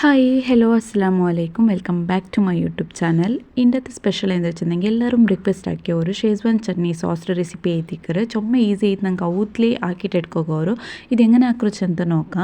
Hi hello അസ്സാം വലൈക്കും welcome back to my YouTube channel ഇന്നത്തെ സ്പെഷ്യൽ എന്താ വെച്ചിട്ടുണ്ടെങ്കിൽ എല്ലാവരും റിക്വസ്റ്റ് ആക്കിയ ഒരു Schezwan chutney sauce recipe ಐತಿಕ್ಕರು ಚೊಮ್ಮ easy ಐತೆ ನಂಗೆ ಔತ್ಲಿ ಹಾಕಿಟ್ಟು ಇಟ್ಕೋಗೋರು ಇದು ಹೆಂಗನೆ ಹಾಕ್ರೋಚ್ ಅಂತ ನೋಕ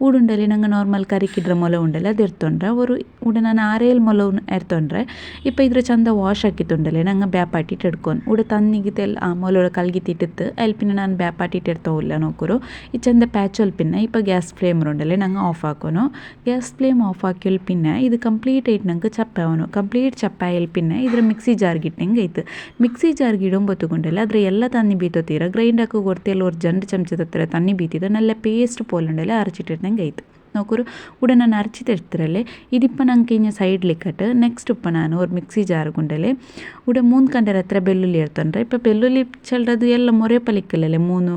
ಊಡುಂಡಲ್ಲಿ ನಂಗೆ ನಾರ್ಮಲ್ ಕರಿಕಿಡ್ರ ಮೊಲ ಉಂಡಲ್ಲ ಅದು ಇರ್ತೊಂಡ್ರೆ ಅವರು ಊಡ ನಾನು ಆರೇಲ್ ಮೊಲ ಎರ್ತೊಂಡ್ರೆ ಇಪ್ಪ ಇದ್ರ ಚಂದ ವಾಶ್ ಹಾಕಿತ್ತುಂಡಲೆ ನಂಗೆ ಬ್ಯಾಪಾಟಿಟ್ಟು ಇಡ್ಕೊಂಡು ಊಡ ತನ್ನಿಗಿತೆಲ್ಲ ಆ ಮೊಲ ಕಲ್ಗಿತ್ತಿಟ್ಟಿತ್ತು ಅಲ್ಲಿ ಪಿನ್ನ ನಾನು ಬ್ಯಾಪಾಟಿಟ್ಟು ಇರ್ತವಿಲ್ಲ ನೋಕರು ಈ ಚಂದ ಪ್ಯಾಚ್ ಒಲ್ಪಿನ ಇಪ್ಪ ಗ್ಯಾಸ್ ಫ್ಲೇಮ್ ಉಂಡಲೆ ನಂಗೆ ಆಫ್ ಹಾಕೋನು ಗ್ಯಾಸ್ ಫ್ಲೇಮ್ ഫ്ಲೇಮ್ ಆಫ್ ಹಾಕಿಯಲ್ ಪಿನ್ನ ಇದು ಕಂಪ್ಲೀಟ್ ಐಟ್ ನಂಗೆ ಚಪ್ಪಾವನು ಕಂಪ್ಲೀಟ್ ಚಪ್ಪಾಯಲ್ ಪಿನ್ನ ಇದ್ರ ಮಿಕ್ಸಿ ಜಾರ್ಗೆ ಇಟ್ಟಂಗೆ ಐತೆ ಮಿಕ್ಸಿ ಜಾರ್ಗೆ ಇಡೋಂಬ ತಗೊಂಡಲ್ಲ ಅದ್ರ ಎಲ್ಲ ತನ್ನಿ ಬೀತೋತೀರ ಗ್ರೈಂಡ್ ಹಾಕೋ ಕೊಡ್ತಿಯಲ್ಲ ಅವ್ರು ಜಂಡು ಚಮಚದ ಹತ್ರ ತನ್ನಿ ಬೀತಿದ ನಲ್ಲ ಪೇಸ್ಟ್ ಪೋಲುಂಡೆಲ್ಲ ಅರಚಿಟ್ಟಿಟ್ಟಂಗೆ ಐತೆ നോക്കൊരു ഉടനെ നരച്ചിട്ടെടുത്തിരല്ലേ ഇതിപ്പം ഞങ്ങൾക്ക് ഇനി സൈഡിലേക്കട്ട് നെക്സ്റ്റ് ഇപ്പം ഞാൻ ഒരു മിക്സി ജാർ കൊണ്ടല്ലേ? ഇവിടെ മൂന്ന് കണ്ടര അത്ര ബെല്ലുള്ളി എടുത്തോണ്ടേ? ഇപ്പം ബെല്ലുള്ളി ചിലത് എല്ലാം ഒരേ പലിക്കലല്ലേ? മൂന്ന്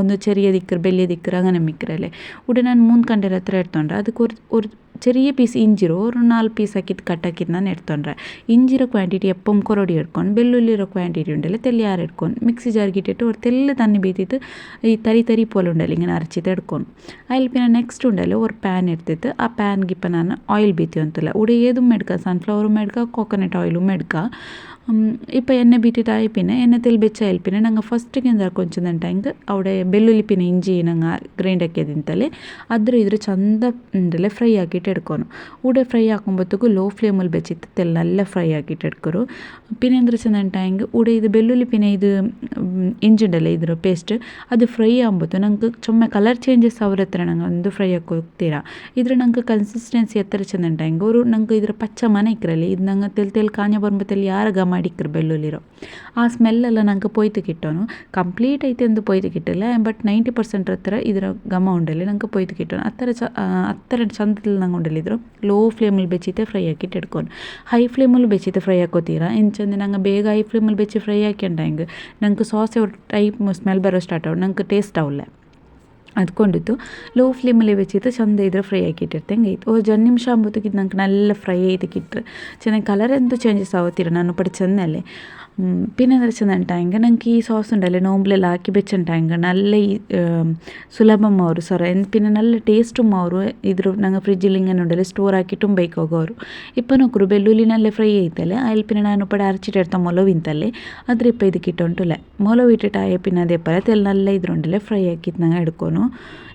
ഒന്ന് ചെറിയ ദിക്കർ വലിയ ദിക്കർ അങ്ങനെ മിക്കറല്ലേ ഉടനെ ഞാൻ മൂന്ന് കണ്ടര അത്ര എടുത്തോണ്ടേ? അതൊക്കെ ഒരു ചെറിയ പീസ് ಇಂಜಿರು ഒരു നാല് ಪೀಸಾಕಿದ್ದು ಕಟ್ಟಾಕಿದ್ದು ನಾನು ಎಡ್ತೊಂಡ್ರೆ ಇಂಜಿರೋ ക്വാണ്ടിറ്റി ಎಪ್ಪಂ ಕೊರೊಡಿ എടുക്കോൺ ಬೆಳ್ಳುಳ್ಳಿರೋ ക്വാണ്ടിറ്റി ഉണ്ടല്ലേ ತೆಲ್ಲಿಯಾರು ಹಿಡ್ಕೊಂಡು ಮಿಕ್ಸಿ ಜಾರ್ಗಿಟ್ಟಿಟ್ಟು ಅವ್ರು ತೆಲ್ಲ ತನ್ನಿ ಬೀತಿತ್ತು ಈ തരി ತರಿ ಪೋಲ ಉಂಡಲ್ಲ ಇಂಗೆ ಅರಚಿತ್ತು ಹಿಡ್ಕೊಂಡು അതിൽ പിന്നെ നെക്സ്റ്റ് ഉണ്ടല്ലോ ഒരു പാൻ എടുത്തിട്ട് ആ പാൻ ഇപ്പം ഞാൻ ഓയിൽ ബീത്തി ഒന്നുമില്ല ഉടേതും എടുക്കുക സൺഫ്ലവറും എടുക്കുക കോക്കനട്ട് ഓയിലും എടുക്കുക ಇಪ್ಪ ಎಣ್ಣೆ ಬಿಟ್ಟಿಟ್ಟು ಆಯ್ಪಿನ ಎಣ್ಣೆ ತೆಲ್ ಬೆಚ್ಚ ಆಯ್ಪಿನ ನಂಗೆ ಫಸ್ಟಿಗೆ ಅಂದ್ರೆ ಕೊಂಚದಂಟ ಹಿಂಗೆ ಅವಡೆ ಬೆಳ್ಳುಳ್ಳಿಪಿನ ಇಂಜಿ ನಂಗೆ ಗ್ರೈಂಡ್ ಹಾಕ್ಯದಿಂತಲೇ ಅದ್ರ ಇದ್ರ ಚಂದ ಇಂದಲೇ ಫ್ರೈ ಹಾಕಿಟ್ಟು ಎಡ್ಕೊನು ಉಡೆ ಫ್ರೈ ಹಾಕೊಂಬತ್ತಗೂ ಲೋ ಫ್ಲೇಮಲ್ಲಿ ಬೆಚ್ಚಿತ್ತು ತೆಲ್ ನಲ್ಲ ಫ್ರೈ ಹಾಕಿಟ್ಟು ಎಡ್ಕೊರು ಪಿನ ಅಂದ್ರೆ ಚಂದಂಟ ಹಿಂಗೆ ಉಡೆ ಇದು ಬೆಳ್ಳುಳ್ಳಿ ಪಿನ ಇದು ಇಂಜಿಡಲ್ಲ ಇದ್ರ ಪೇಸ್ಟ್ ಅದು ಫ್ರೈ ಆಗ್ಬೋದು ನಂಗೆ ಚೊಮ್ಮೆ ಕಲರ್ ಚೇಂಜಸ್ ಅವ್ರ ಹತ್ರ ನಂಗೆ ಒಂದು ಫ್ರೈ ಹಾಕಿ ಹೋಗ್ತೀರಾ ಇದ್ರ ನಂಗೆ ಕನ್ಸಿಸ್ಟೆನ್ಸಿ ಹತ್ತಿರ ಚಂದಂಟ ಹಿಂಗೆ ಅವರು ನಂಗೆ ಇದ್ರ ಪಚ್ಚ ಮನೆ ಇಕ್ರಲ್ಲಿ ಇದು ನಂಗೆ ತೆಲ್ ತೆಲ್ ಕಾಂಜ ಬರ್ಬತ್ತಲ್ಲಿ ಯಾರ ಗಮನ ಅಡಿಕ್ಕರು ಬೆಳ್ಳುಳ್ಳಿರೋ ಆ ಸ್ಮೆಲ್ಲೆಲ್ಲ ನಂಗೆ ಪೊಯ್ತು ಕಿಟ್ಟೋನು ಕಂಪ್ಲೀಟ್ ಐತೆ ಎಂದು ಪೊಯ್ತು ಕಿಟ್ಟಿಲ್ಲ ಬಟ್ ನೈಂಟಿ ಪರ್ಸೆಂಟ್ ಹತ್ರ ಇದರ ಘಮ ಉಂಡಲ್ಲಿ ನಂಗೆ ಪೊಯ್ತು ಕಿಟ್ಟೋನು ಹತ್ತರ ಚ ಹತ್ತರ ಚಂದದಲ್ಲಿ ನಂಗೆ ಉಂಡಲ್ಲಿದ್ರು ಲೋ ಫ್ಲೇಮಲ್ಲಿ ಬೆಚ್ಚಿತೆ ಫ್ರೈ ಹಾಕಿಟ್ಟು ಇಟ್ಕೊಂಡು ಹೈ ಫ್ಲೇಮಲ್ಲಿ ಬೆಚ್ಚಿತೆ ಫ್ರೈ ಹಾಕೋತೀರಾ ಎಂಚಂದ ನಂಗೆ ಬೇಗ ಹೈ ಫ್ಲೇಮಲ್ಲಿ ಬೆಚ್ಚಿ ಫ್ರೈ ಹಾಕ್ಯಂಡ ಹಿಂಗೆ ನಂಗೆ ಸಾಸ್ ಟೈಪ್ ಸ್ಮೆಲ್ ಬರೋ ಸ್ಟಾರ್ಟ್ ಆಗಿ ನಂಗೆ ಟೇಸ್ಟ್ ಅವಲ್ಲ ಅದ್ಕೊಂಡಿತ್ತು ಲೋ ಫ್ಲೇಮಲ್ಲಿ ವೆಚ್ಚಿತ್ತು ಚಂದ ಇದ್ರೆ ಫ್ರೈ ಆಗಿಟ್ಟಿರ್ತೆ ಹಂಗೈತೆ. ಓ ಜನ್ ನಿಮಿಷ ಅಂಬತ್ತಕ್ಕಿದ್ದು ನಂಗೆ ನಲ್ಲ ಫ್ರೈ ಐತಕ್ಕಿಟ್ರೆ ಚೆನ್ನಾಗಿ ಕಲರ್ ಅಂತೂ ಚೇಂಜಸ್ ಆಗುತ್ತೀರ ನಾನು ಪಡೆ ಚೆಂದಲ್ಲೇ പിന്നെയെന്ന് വെച്ചിട്ടുണ്ടെങ്കിൽ ഞങ്ങൾക്ക് ഈ സോസ് ഉണ്ടല്ലേ നോമ്പിലെല്ലാം ആക്കി വെച്ചിട്ടുണ്ടെങ്കിൽ നല്ല ഈ സുലഭമാവൊരു സോറ പിന്നെ നല്ല ടേസ്റ്റും ആവൊരു ഇದ್ರ ഞങ്ങൾ ഫ്രിഡ്ജിൽ ഇങ്ങനെ ഉണ്ടല്ലേ സ്റ്റോർ ആക്കിയിട്ടും ബേക്ക് ಹೋಗೋರು ಇಪ್ಪ ನೊಕ್ಕರು ಬೆಳ್ಳುಳ್ಳಿನಲ್ಲೇ ಫ್ರೈ ಐತಲ್ಲ ಆಯಿಲ್ ಪಿನ ನಾನು ಪಡೆ ಅರಚಿಟ್ಟಿರ್ತ ಮೊಲವಿಂತಲ್ಲಿ ಅದ್ರ ಇಪ್ಪ ಇದಕ್ಕೆ ಇಟ್ಟುಂಟುಲೆ ಮೊಲವಿಟ್ಟಿಟ್ಟು ಆಯ ಪಿನ ಅದೇ ಪರ ತೆಲ್ಲಲ್ಲ ಇದ್ರುಂಡಲ್ಲೇ ಫ್ರೈ ಹಾಕಿತ್ತು ನಂಗೆ ಹಿಡ್ಕೊನು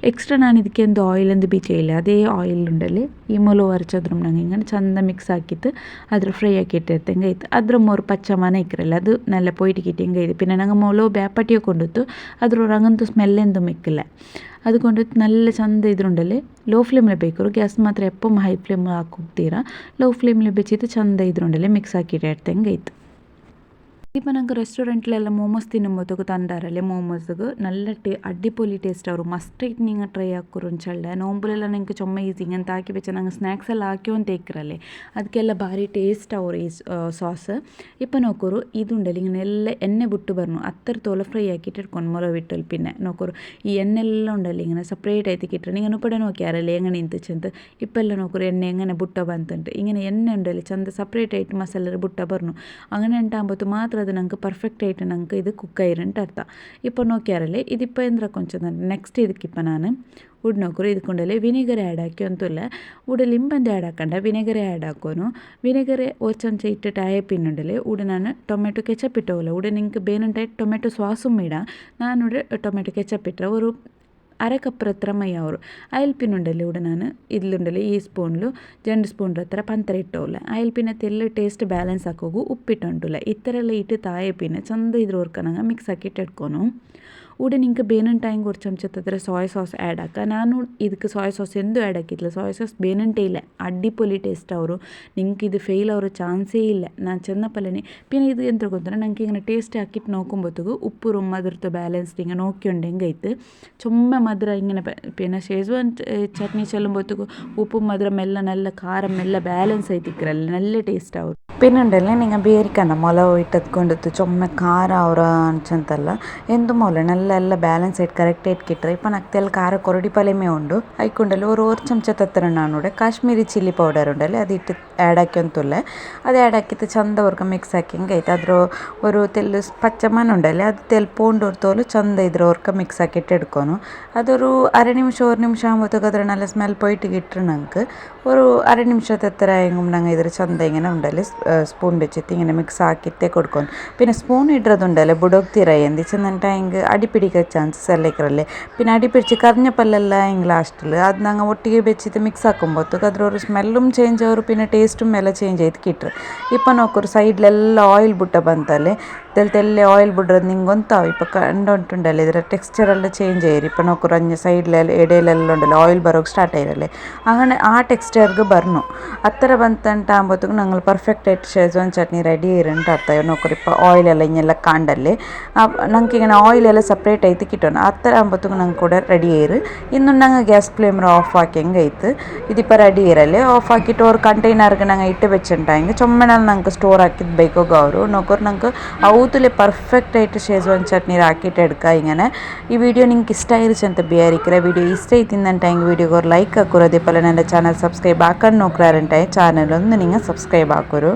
ಎಕ್ಸ್ಟ್ರಾ ನಾನು ಇದಕ್ಕೆ ಒಂದು ಆಯಿಲ್ ಒಂದು ಬೀಜ ಇಲ್ಲ ಅದೇ ಆಯಿಲ್ ಉಂಡಲ್ಲಿ ಈ ಮೊಲವು ಅರಚೋದ್ರ ನಂಗೆ ಹಿಂಗೆ ಚಂದ ಮಿಕ್ಸ್ ಹಾಕಿತ್ತು ಅದ್ರ ಫ್ರೈ ಹಾಕಿಟ್ಟಿರ್ತಂಗೆ ಆಯ್ತು ಅದ್ರ ಮೂರು ಪಚ್ಚ ಮನೆ ಇಕ್ಕಿರಲ್ಲ ಅದು ನೆಲ್ಲ ಪೋಯಿಟಿಕಿಟ್ಟು ಹಿಂಗೆ ಇದು പിന്നെ ನಂಗೆ ಮೊಲೋ ಬೇಪಟಿಯೊക്കെ ಉಂಡಿತ್ತು ಅದ್ರೊಳಗಂತೂ ಸ್ಮೆಲ್ಲೆಂದು ಮಿಕ್ಕಿಲ್ಲ അതുകൊണ്ട് നല്ല ചന്ത ഇതിലുണ്ടല്ലേ ലോ ഫ്ലെയിമിൽ ബേക്കൊരു ഗ്യാസ് മാത്രം എപ്പം ഹൈ ഫ്ലെയിം ആക്കുക്ತೀರಾ ലോ ഫ്ലെയിമിൽ വെച്ചിട്ട് ചന്ത ഇതിലുണ്ടല്ലേ ಮಿಕ್ಸ್ ಹಾಕಿಡಾಡ್ತಂಗೆ ಐತೆ இப்போ நாங்கள் ರೆಸ್ಟೋರೆಂಟ್ಲೆಲ್ಲ ಮೋಮೋಸ್ ತಿನ್ನುಂಬೋತುಗು ತಂದಾರಲ್ಲೆ ಮೋಮೋಸ್ಗೆ ನಲ್ಲ ಟೇ ಅಡ್ಡಿಪೊಲಿ ಟೇಸ್ಟ್ ಅವರು ಮಸ್ಟ್ ಆಯ್ತು ನಿಂಗೆ ಟ್ರೈ ಹಾಕೋರುಂಚಳ್ಳೆ ನೋಂಬುಲೆಲ್ಲ ನಂಗೆ ಚೊಮ್ಮ ಈಸಿ ಅಂತ ಹಾಕಿ ಬೆಚ್ಚ ನಂಗೆ ಸ್ನ್ಯಾಕ್ಸ್ ಎಲ್ಲ ಹಾಕಿ ಅಂತ ಏಕ್ರಲ್ಲೆ ಅದಕ್ಕೆಲ್ಲ ಭಾರಿ ಟೇಸ್ಟ್ ಅವ್ರು ಈ ಸಾಸ್ ಇಪ್ಪ ನೋಕೋರು ಇದುಂಡಲ್ಲಿ ಇಂಗೆಲ್ಲ ಎಣ್ಣೆ ಬಿಟ್ಟು ಬರ್ನು ಅತ್ತರ ತೋಲ ಫ್ರೈ ಹಾಕಿಟ್ಟು ಇಟ್ಕೊಂಡು ಮೊಲ ಬಿಟ್ಟಲ್ಲಿ ಪಿನ್ನೆ ನೋಕೋರು ಈ ಎಣ್ಣೆಲ್ಲ ಉಂಡಲ್ಲಿ ಇಂಗೆ ಸಪ್ರೇಟ್ ಆಯ್ತು കിട്ടണം നിങ്ങൾ ഇപ്പം നോക്കിയാറല്ലേ എങ്ങനെ എന്തിച്ചെന്ത് ഇപ്പം എല്ലാം നോക്കൂ എണ്ണ എങ്ങനെ ബുട്ട വന്നിട്ടുണ്ട് ഇങ്ങനെ എണ്ണ ഉണ്ടല്ലേ ചന്ത സെപ്പറേറ്റ് ആയിട്ട് മസാല ബുട്ട പറഞ്ഞു അങ്ങനെ ഉണ്ടാകുമ്പോൾ മാത്രം ಅದು ನಂಗೆ ಪರ್ಫೆಕ್ಟ್ ಐಟ್ ನಂಗೆ ಇದು ಕುಕ್ಕೈರಂಟ ಅರ್ಥ ಇಪ್ಪ ನೋಕ್ಯಾರಲ್ಲೇ ഇതിപ്പോൾ എന്താ കൊഞ്ചെന്ന് നെക്സ്റ്റ് ഇതിക്കിപ്പോൾ ഞാൻ ഉടനൊക്കെ ഇതുകൊണ്ടല്ലേ വിനെഗർ ആഡ് ആക്കി ഒന്നുമില്ല ഉടെ ലിമ്പൻ്റെ ആഡ് ആക്കണ്ട വിനെഗർ ആഡ് ആക്കോനു വിനെഗർ ഒരു ചമച്ച ഇട്ടിട്ട് ആയ പിന്നുണ്ടല്ലേ ഉടനാണ് ടൊമാറ്റോ കെച്ചപ്പ് ഇട്ടോല ഉടനെ നിങ്ങൾക്ക് ബേനുണ്ടായി ടൊമാറ്റോ സ്വാസും ഇടാം ഞാനിവിടെ ടൊമാറ്റോ കെച്ചപ്പ് ഇട്ട ഒരു ಅರ ಕಪ್ಪರ ಹತ್ರ ಮೈ ಅವರು ಆಯಿಲ್ ಪಿನ್ ಉಂಡಲ್ಲಿ ಉಡ ನಾನು ಇದ್ಲುಂಡಲ್ಲಿ ಈ ಸ್ಪೂನ್ಲು ಜಂಡು ಸ್ಪೂನ್ ಹತ್ರ ಪಂತರ ಇಟ್ಟೋಲ್ಲ ಆಯಿಲ್ ಪಿನ್ ತೆಲ್ಲ ಟೇಸ್ಟ್ ಬ್ಯಾಲೆನ್ಸ್ ಹಾಕೋಗು ಉಪ್ಪಿಟ್ಟುಂಟುಲ್ಲ ಈ ಥರ ಎಲ್ಲ ಇಟ್ಟು ತಾಯಿ ಪಿನ್ ಚಂದ ಇದ್ರ ವರ್ಕನಂಗೆ ಮಿಕ್ಸ್ ಹಾಕಿಟ್ಟು ಇಟ್ಕೊನು ಉಡನ್ ನಿಂಕ ಬೇನನ್ ಟೈಂಗೆ ಒಂದು ಚಮಚ ತದ್ರೆ ಸಾಯ್ ಸಾಸ್ ಆ್ಯಡ್ ಹಾಕ ನಾನು ಇದಕ್ಕೆ ಸೋಯಾ ಸಾಸ್ ಎಂದೂ ಆ್ಯಡ್ ಹಾಕಿದ್ಲ ಸೋಯಾ ಸಾಸ್ ಬೇನಂಟೇ ಇಲ್ಲ ಅಡ್ಡಿಪೊಲಿ ಟೇಸ್ಟ್ ಅವರು ನಿಂಗೆ ಇದು ಫೇಲ್ ಅವರ ಚಾನ್ಸೇ ಇಲ್ಲ ನಾನು ಚೆನ್ನಪಲ್ಲನೆ ಪಿನ್ ಇದು ಎಂತ ಗೊತ್ತಾರೆ ನಂಗೆ ಈಗ ಟೇಸ್ಟ್ ಹಾಕಿಟ್ಟು ನೋಕೊಂಬತ್ತಗು ಉಪ್ಪು ರೊಮ್ಮ ಅದ್ರದ್ದು ಬ್ಯಾಲೆನ್ಸ್ಡ್ ಹಿಂಗೆ ನೋಕ್ಕೊಂಡು ಹೆಂಗೈತೆ ചുമ്മ മധുര ഇങ്ങനെ പിന്നെ ഷേസ്വാൻ ചട്നി ಚಟ್ನಿ ഉപ്പും ಉಪ್ಪು എല്ലാം ಮೆಲ್ಲ കാരം ಖಾರ ಮೆಲ್ಲ ಬ್ಯಾಲೆನ್ಸ್ തിക്കറല്ല നല്ല ടേസ്റ്റ് ആവും പിന്നെ ನಿಂಗೆ നിങ്ങൾ ಮೊಲ മുളവ് ഇട്ടത് ಚೊಮ್ಮೆ ಖಾರ ಅವರ ആവുക അനിച്ചെന്തല്ല ಮೊಲ മുല ಎಲ್ಲ ಎಲ್ಲ ಬ್ಯಾಲೆನ್ಸ್ ಇಟ್ಟು ಕರೆಕ್ಟ್ ಇಟ್ಟು ಕಿಟ್ರೆ ಇಪ್ಪನಕ್ತೆಲ್ಲ ಖಾರ ಕೊರಡಿ ಪಲೆಮೆ ಉಂಡು ಐಕೊಂಡಲ್ಲಿ ഒരു ഒരു ಚಮಚ ತತ್ತರ ನಾನುಡೆ ಕಾಶ್ಮೀರಿ ಚಿಲ್ಲಿ ಪೌಡರ್ ಉಂಡಲ್ಲಿ ಅದು ಇಟ್ಟು ಆ್ಯಡ್ ಹಾಕ್ಯಂತುಲ್ಲೆ ಅದು ಆ್ಯಡ್ ಹಾಕಿತ್ತು ಚಂದ ಅವ್ರಕ ಮಿಕ್ಸ್ ಹಾಕಿಂಗ್ ಆಯ್ತು ಅದ್ರ ഒരു ತೆಲ್ಲು പച്ചമണം ഉണ്ടല്ലേ അത് തെൽ പൂണ്ടോർത്തോൽ ചന്ത ഇതോർക്ക് മിക്സ് ആക്കിയിട്ട് എടുക്കണം. അതൊരു അര നിമിഷം ഒരു നിമിഷം ആകുമ്പോഴത്തേക്ക് അതൊരു നല്ല സ്മെൽ പോയിട്ട് കിട്ടണം ഞങ്ങൾക്ക് ഒരു അര നിമിഷത്തെ എത്ര ആയെങ്കിലും ഞങ്ങൾ ഇതൊരു ചന്ത ഇങ്ങനെ ഉണ്ടല്ലേ സ്പൂൺ വെച്ചിട്ട് ഇങ്ങനെ മിക്സ് ആക്കിയിട്ടേ കൊടുക്കണം. പിന്നെ സ്പൂൺ ഇടുന്നതുണ്ടല്ലേ ബുഡോക്തി റൈ എന്തിച്ചെന്നിട്ടായെങ്കിൽ അടി പിടിക്കാൻ ചാൻസസ് അല്ലേക്കറല്ലേ പിന്നെ അടി പിടിച്ച് കറിഞ്ഞ പല്ലല്ല എങ്കിൽ ലാസ്റ്റിൽ അത് ഞങ്ങൾ ഒട്ടിಗೆ വെച്ചിട്ട് മിക്സ് ആക്കുമ്പോഴത്തേക്ക് അതിലൊരു സ്മെല്ലും ചേഞ്ച് ആവും പിന്നെ ടേസ്റ്റും എല്ലാം ചേഞ്ച് ആയിട്ട് കിട്ടും ഇപ്പം നോക്കൊരു സൈഡിലെല്ലാം ഓയിൽ ಬಿಟ್ಟ ಬಂತಲ್ಲಿ ತೆಲ್ ತೆಲ್ಲೆ ಆಯಿಲ್ ಬುಡ್ರದ್ ನಿಂಗೊಂತಾವ್ ಇಪ್ಪ ಕಂಡೊಂಟುಂಡಲ ಇದರ ಟೆಕ್ಸ್ಚರ್ ಎಲ್ಲ ಚೇಂಜ್ ಆಯಿರಿ ಇಪ್ಪ ನೊಕುರು ಅಂಚ ಸೈಡ್ಲೆಲ್ ಎಡೆಲೆಲ್ಲ ಉಂಡಲ ಆಯಿಲ್ ಬರೋಗ್ ಸ್ಟಾರ್ಟ್ ಆಯಿರಲೆ അങ്ങനെ ആ ടെക്സ്റ്റർക്ക് പറഞ്ഞു അത്ര ബന്ധത്താകുമ്പോഴത്തേക്കും ഞങ്ങൾ പെർഫെക്റ്റ് ആയിട്ട് ഷെസ്വാൻ ചട്നി റെഡി ആയിരുന്നു അർത്ഥം നോക്കുറിപ്പോൾ ഓയിലെല്ലാം ഇങ്ങനെല്ലാം കണ്ടല്ലേ? ഞങ്ങൾക്ക് ഇങ്ങനെ ഓയിലെല്ലാം സെപ്പറേറ്റ് ആയിട്ട് കിട്ടണം. അത്ര ആകുമ്പോഴത്തേക്കും ഞങ്ങൾക്ക് കൂടെ റെഡി ആയിര് ഇന്നും ഞങ്ങൾ ഗ്യാസ് ഫ്ലെയിമർ ഓഫ് ആക്കിയെങ്കിൽ ആയിട്ട് ഇതിപ്പോൾ റെഡി ആയിരല്ലേ ഓഫ് ആക്കിയിട്ട് ഒരു കണ്ടെയ്നർക്ക് ഞങ്ങൾ ഇട്ട് വെച്ചിട്ടുണ്ടെങ്കിൽ ചുമ്മനാൾ ഞങ്ങൾക്ക് സ്റ്റോർ ആക്കി ബൈക്കോ ഗൗരവ് നോക്കൂർ ഞങ്ങൾക്ക് ആ ബൂത്തിൽ പെർഫെക്റ്റ് ആയിട്ട് ಚಟ್ನಿ ಹಾಕಿಟ್ಟು ಎಡ್ಕ ಇങ്ങനെ ಈ ವಿಡಿಯೋ ನಿಂಗೆ ಇಷ್ಟ ಇರಿಸಿ ಅಂತ ಬಿಯಾರಿಕ್ರೆ ವಿಡಿಯೋ ಇಷ್ಟ ಇದ್ದಿಂದಂಟ ಹಿಂಗೆ ഒരു ലൈക്ക് ആക്കൂർ അതേപോലെ എന്റെ ചാനൽ സബ്സ്ക്രൈബ് ആക്കാൻ നോക്കാറുണ്ടായി ചാനലൊന്ന് നിങ്ങൾ സബ്സ്ക്രൈബ് ആക്കൂരു